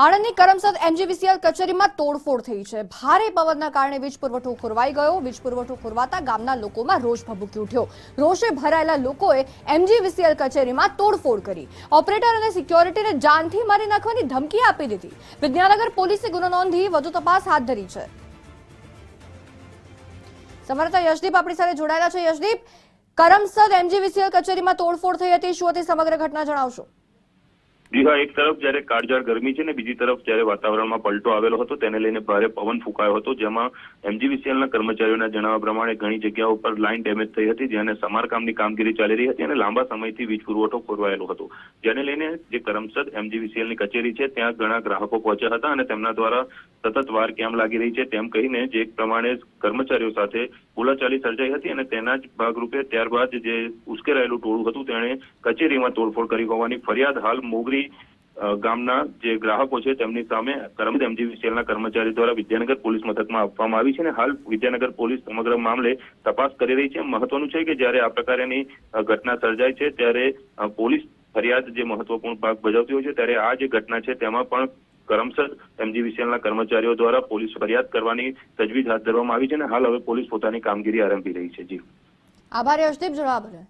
આણંદની Karamsad MGVCL કચેરીમાં તોડફોડ થઈ છે. ભારે પવનના કારણે વીજ પુરવઠો ખોરવાઈ ગયો. વીજ પુરવઠો ખોરવાતા ગામના લોકોમાં રોષ ભભૂકી ઉઠ્યો. રોષે ભરાયેલા લોકોએ એમજીવીસીએલ કચેરીમાં તોડફોડ કરી. ઓપરેટર અને સિક્યોરિટીને જાનથી મારી નાખવાની ધમકી આપી દીધી. વિદ્યાનગર પોલીસે ગુનો નોંધી વધુ તપાસ હાથ ધરી છે. સમર્થ યશદીપ આપણી સાથે જોડાયેલા છે. યશદીપ, કરમસદ એમજીવીસીએલ કચેરીમાં તોડફોડ થઈ હતી. શું હતી સમગ્ર ઘટના જણાવશો? જી એક તરફ જ્યારે કાળઝાળ ગરમી છે ને બીજી તરફ જ્યારે વાતાવરણમાં પલટો આવેલો હતો, તેને લઈને ભારે પવન ફૂંકાયો હતો, જેમાં એમજીવીસીએલના કર્મચારીઓના જણાવ્યા પ્રમાણે ઘણી જગ્યાઓ પર લાઇન ડેમેજ થઈ હતી, જેને સમારકામની કામગીરી ચાલી રહી હતી અને લાંબા સમયથી વીજ પુરવઠો ખોરવાયેલો હતો. જેને લઈને જે કરમસદ એમજીવીસીએલની કચેરી છે, ત્યાં ઘણા ગ્રાહકો પહોંચ્યા હતા અને તેમના દ્વારા સતત વાર કેમ લાગી રહી છે તેમ કહીને જે પ્રમાણે કર્મચારીઓ સાથે બોલાચાલી સર્જાઈ હતી અને તેના જ ભાગરૂપે ત્યારબાદ જે ઉશ્કેરાયેલું ટોળું હતું, તેણે કચેરીમાં તોડફોડ કરી હોવાની ફરિયાદ હાલ મોગરી અ, ગામના જે ગ્રાહકો છે તેમની સામે કરમદ એમજીવીસીએલના કર્મચારી દ્વારા વિદ્યાનગર પોલીસ મથકમાં આપવામાં આવી છે અને હાલ વિદ્યાનગર પોલીસ સમગ્ર મામલે તપાસ કરી રહી છે. મહત્વનું છે કે જ્યારે આ પ્રકારની ઘટના સર્જાય છે ત્યારે પોલીસ ફરિયાદ જે મહત્વપૂર્ણ ભાગ ભજવતી હોય છે ત્યારે આ જે ઘટના છે તેમાં પણ કરમસદ એમજીવીસીએલના કર્મચારીઓ દ્વારા પોલીસ ફરિયાદ કરવાની તજવીજ હાથ ધરવામાં આવી છે અને હાલ હવે પોલીસ પોતાની કામગીરી આરંભી રહી છે. જી. આભાર યશદીપ બદલ